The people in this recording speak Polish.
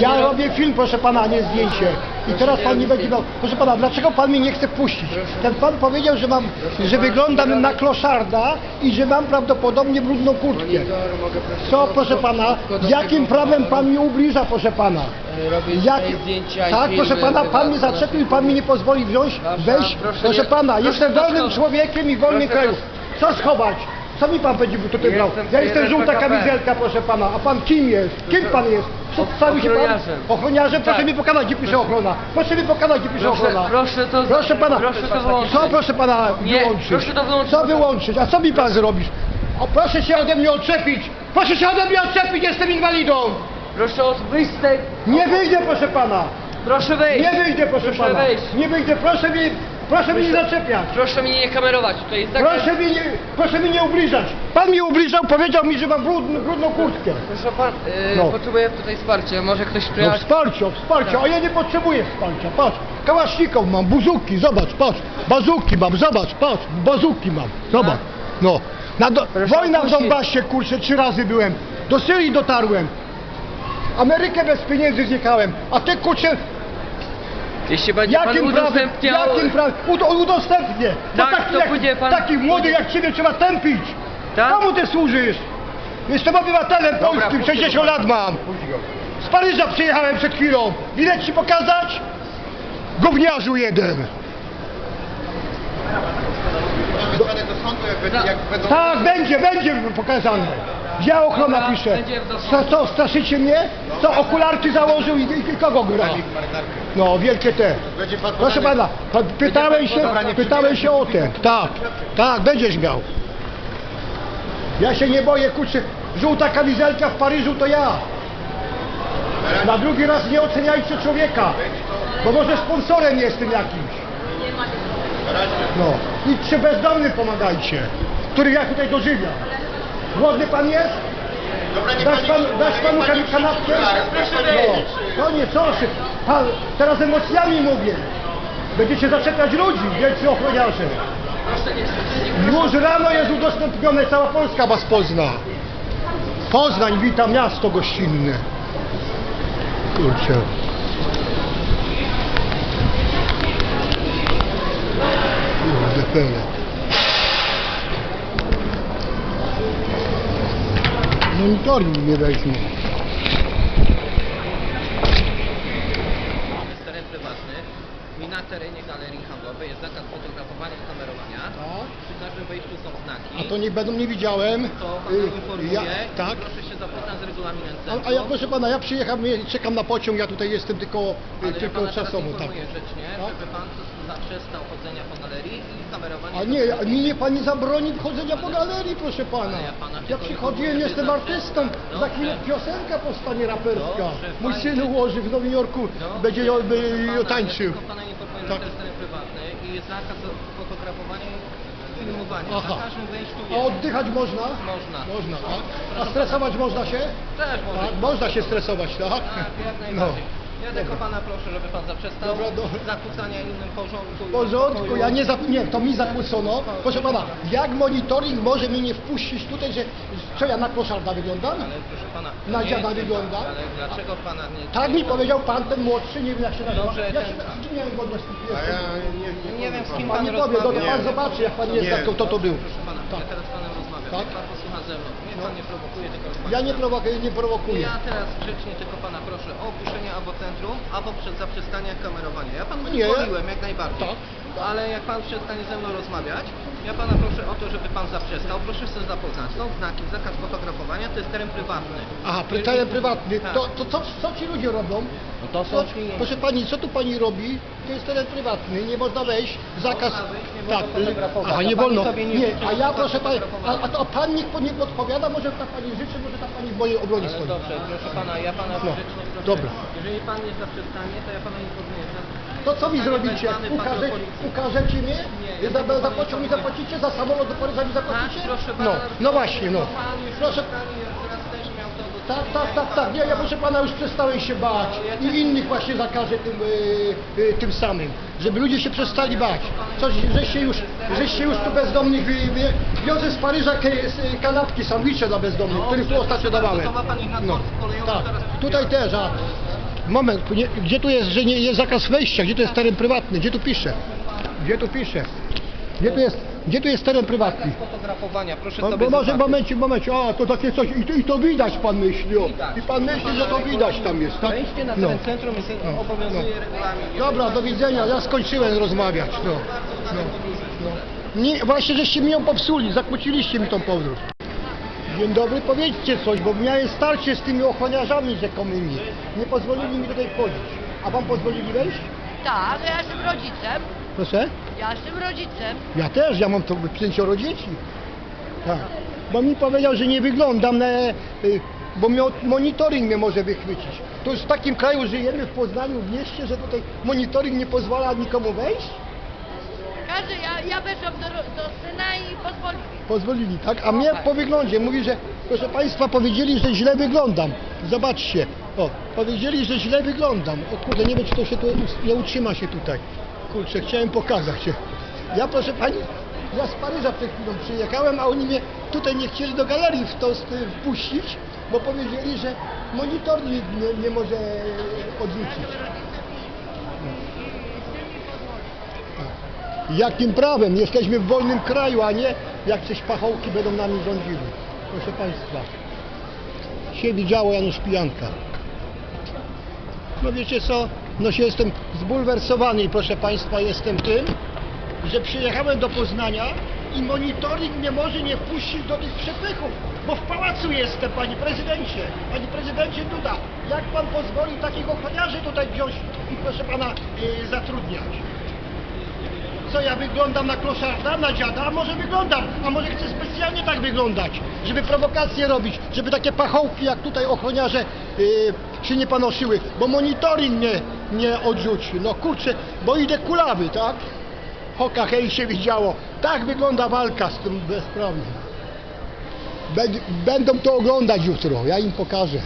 Ja robię film, proszę pana, a nie zdjęcie. I teraz pan nie będzie miał. Proszę pana, dlaczego pan mnie nie chce puścić? Ten pan powiedział, że mam, że wyglądam na kloszarda i że mam prawdopodobnie brudną kurtkę. Co, proszę pana, jakim prawem pan mnie ubliża, proszę pana? Jak... Tak, proszę pana, pan mnie zaczepił i pan mi nie pozwoli wziąć, wejść. proszę pana, jestem wolnym człowiekiem i w wolnym Proszę kraju. Co schować? Co mi pan będzie tutaj brał? Jestem Ja jestem żółta PKP. kamizelka, proszę pana. A pan kim jest? Kim pan jest? Przedstawił się pan? Ochroniarzem. Ochroniarzem? Proszę Tak. mi pokazać, gdzie pisze ochrona. Proszę mi pokazać, gdzie pisze Proszę, ochrona. proszę to, Proszę pana, proszę to wyłączyć. co proszę pana Nie, wyłączyć? proszę to wyłączyć. Co wyłączyć? A co mi pan zrobisz? O, proszę się ode mnie odczepić! Proszę się ode mnie odczepić, jestem inwalidą! Proszę o wyjść z tej... Nie wyjdę, proszę pana! Proszę wejść. Nie wyjdę, proszę, Proszę pana! wejść. Nie wyjdę, proszę mi, proszę mnie nie zaczepiać! Proszę mnie nie kamerować. Tutaj jest zakaz... Proszę mi nie, proszę nie ubliżać! Pan mi ubliżał, powiedział mi, że mam brudną, brudną kurtkę. Proszę pan, yy, No. potrzebuję tutaj wsparcia. Może ktoś No przyjechać... wsparcie, wsparcie, a ja nie potrzebuję wsparcia, patrz, kałasznikow mam, buzuki, zobacz, patrz, bazuki mam, zobacz, patrz, bazuki mam, zobacz, no. Na do, Proszę wojna w opuścić. Donbasie, kurczę, trzy razy byłem, do Syrii dotarłem, Amerykę bez pieniędzy zjechałem, a ty, kurczę, Jeśli będzie pan jakim prawem, udostępniał... jakim prawem, Ud, udostępnię, Bo Tak, taki, to jak, pójdzie pan- taki młody jak ciebie trzeba tępić, Tak? komu ty służysz? Jestem obywatelem polskim, puśćcie 60 go. lat mam. Z Paryża przyjechałem przed chwilą. Bilet ci pokazać? Gówniarzu jeden. Wysłane do sądu, jak, będzie- jak będą... Tak, będzie, będzie pokazane. W dosłownie. Co, co, straszycie mnie? Co, okularki założył i, i kogo gra? No, wielkie te. Proszę pana, pan- pytałem się, pytałem się o ten. Tak, tak, będziesz miał. Ja się nie boję, kurczę, żółta kamizelka w Paryżu to ja. Na drugi raz nie oceniajcie człowieka, bo może sponsorem jestem jakimś. No, idźcie bezdomnym pomagajcie, których ja tutaj dożywiam. Głodny pan jest? Dobra, Dasz, pan, dasz panu kan- kanapkę? No, to nie, co się, pan, teraz emocjami mówię. Będziecie zaczepiać ludzi, wielcy ochroniarze. Już rano jest udostępnione, cała Polska was pozna. Poznań wita miasto gościnne. Kurczę. Kurde, pele. Monitoring nie weźmie. jest teren prywatny i na terenie galerii handlowej jest zakaz fotografowania i kamerowania. Tak. Przy każdym wejściu są znaki. A to niech będą, nie widziałem. To pan Y, informuje Ja, tak. proszę się zapoznać z regulaminem A, centrum. a ja proszę pana, ja przyjechałem, nie- czekam na pociąg, ja tutaj jestem tylko, y, Ale ja tylko teraz czasowo, tak. informuję grzecznie, Tak? żeby pan zaprzestał chodzenia po galerii i kamerowania. A nie, a mi nie pani zabroni wchodzenia po galerii, proszę pana. Ale ja pana Ja przychodziłem, jestem artystą, zawsze- za chwilę Dobrze. piosenka powstanie raperska. Dobrze, Mój syn ułoży w Nowym Jorku, Dobrze, będzie by, pana- tańczył. Tak. to jest teren prywatny i jest zakaz fotografowania i filmowania. Aha. Na każdym wejściu A jest. oddychać można? Można. Można, tak? A stresować można się? Też może. Tak, można się stresować, tak? Tak, jak No. najbardziej. Ja tylko pana proszę, żeby pan zaprzestał Dobra, dobra. zakłócania innym porządku. Porządku, ja nie, za, nie, to mi zakłócono. Proszę pana, jak monitoring może mnie nie wpuścić tutaj, że co ja na koszarda wyglądam? Ale proszę pana. Na nie dziada jest- wygląda? Ale dlaczego pana nie... Tak mi powiedział pan ten młodszy, nie wiem jak się nazywa. Dobrze, Ja się, z kim miałem godność A ja nie, nie, Nie wiem z kim Pan pan nie powie, to rozmawia. pan zobaczy, jak pan nie Nie. zna, kto, to był. Proszę pana, Tak. ja teraz rozmawiam. Tak. Pan posłucha ze mną. Niech pan nie prowokuje, tylko rozmawia. Ja nie prowokuję, nie prowokuję. Ja teraz grzecznie tylko pana proszę o opuszczenie albo centrum, albo przed zaprzestania kamerowania. Ja panu Nie. pozwoliłem jak najbardziej. Tak. Ale jak pan przestanie ze mną rozmawiać, ja pana proszę o to, żeby pan zaprzestał. Proszę się zapoznać. Są znaki, zakaz fotografowania, to jest teren prywatny. Aha, Jeżeli- teren prywatny. Tak. To, to co, co ci ludzie robią? No to są Co, klienci. proszę pani, co tu pani robi? To jest teren prywatny, nie można wejść, zakaz. Można wejść, nie tak, wolno fotografować. aha, A nie pani wolno. sobie nie Nie, życzy, a ja proszę pani, a, a, to- a pan niech nie podpowiada, może tak pani życzy, może tak pani w mojej obronie stoi. dobrze, proszę pana, ja pana No, grzecznie proszę. dobra. Jeżeli pan nie zaprzestanie, to ja pana informuję. To co mi zrobicie? Ukaże, ukażecie mnie? Nie, za, za pociąg mi zapłacicie? Za samolot do Paryża mi Tak, zapłacicie? proszę No, no właśnie, no. Proszę, Tak, tak, tak, tak. Nie, ja proszę pana już przestałem się bać. I innych właśnie zakażę tym, y, y, tym samym. Żeby ludzie się przestali bać. Coś, żeście już, żeście już tu bezdomnych wy, wiozę z Paryża kanapki, sandwicze dla bezdomnych, których tu ostatnio dawałem. No, tak. Tutaj też, a Moment, nie, gdzie tu jest, że nie jest zakaz wejścia? Gdzie tu jest teren prywatny? Gdzie tu pisze? Gdzie tu pisze? Gdzie tu jest, gdzie tu jest teren prywatny? Fotografowania, proszę O, sobie bo może w zobaczyć. momencie, w momencie, a to takie coś, i to, i to widać pan myśli, o. Widać. I pan myśli, że to widać tam jest, tak? Wejście na No. teren centrum jest, obowiązuje regulamin. Dobra, do widzenia, ja skończyłem rozmawiać, no. no, no. Nie, właśnie żeście mi ją popsuli, zakłóciliście mi tą podróż. Dzień dobry, powiedzcie coś, bo miałem starcie z tymi ochroniarzami rzekomymi. Nie pozwolili mi tutaj wchodzić. A wam pozwolili wejść? Tak, ja jestem rodzicem. Proszę? Ja jestem rodzicem. Ja też, ja mam to pięcioro dzieci. Tak. Bo mi powiedział, że nie wyglądam na... y, Bo mnie od- monitoring mnie może wychwycić. To już w takim kraju żyjemy w Poznaniu, w mieście, że tutaj monitoring nie pozwala nikomu wejść? Każdy, ja, ja weszłam do, ro- do pozwolili. Tak? A mnie po wyglądzie mówi, że proszę Państwa powiedzieli, że źle wyglądam. Zobaczcie. O, powiedzieli, że źle wyglądam. O kurde, nie wiem czy to się tu nie utrzyma się tutaj. Kurczę, chciałem pokazać. Ja proszę Pani, ja z Paryża przed chwilą przyjechałem, a oni mnie tutaj nie chcieli do galerii w to wpuścić, bo powiedzieli, że monitor nie, nie, może odwrócić. Jakim prawem? Jesteśmy w wolnym kraju, a nie jak coś pachołki będą nami rządzili. Proszę Państwa, się widziało Janusz Pijanka. No wiecie co, no się jestem zbulwersowany i proszę Państwa jestem tym, że przyjechałem do Poznania i monitoring nie może nie wpuścić do tych przepychów, bo w pałacu jestem, Panie Prezydencie, Panie Prezydencie Duda, jak Pan pozwoli takich ochroniarzy tutaj wziąć i proszę Pana yy, zatrudniać? Co ja wyglądam na kloszarda, na dziada? A może wyglądam, a może chcę specjalnie tak wyglądać, żeby prowokacje robić, żeby takie pachołki jak tutaj ochroniarze yy, się nie panoszyły, bo monitoring mnie nie odrzuci. No kurczę, bo idę kulawy, tak? Hoka hej się widziało. Tak wygląda walka z tym bezprawiem. Będ- Będą to oglądać jutro, ja im pokażę.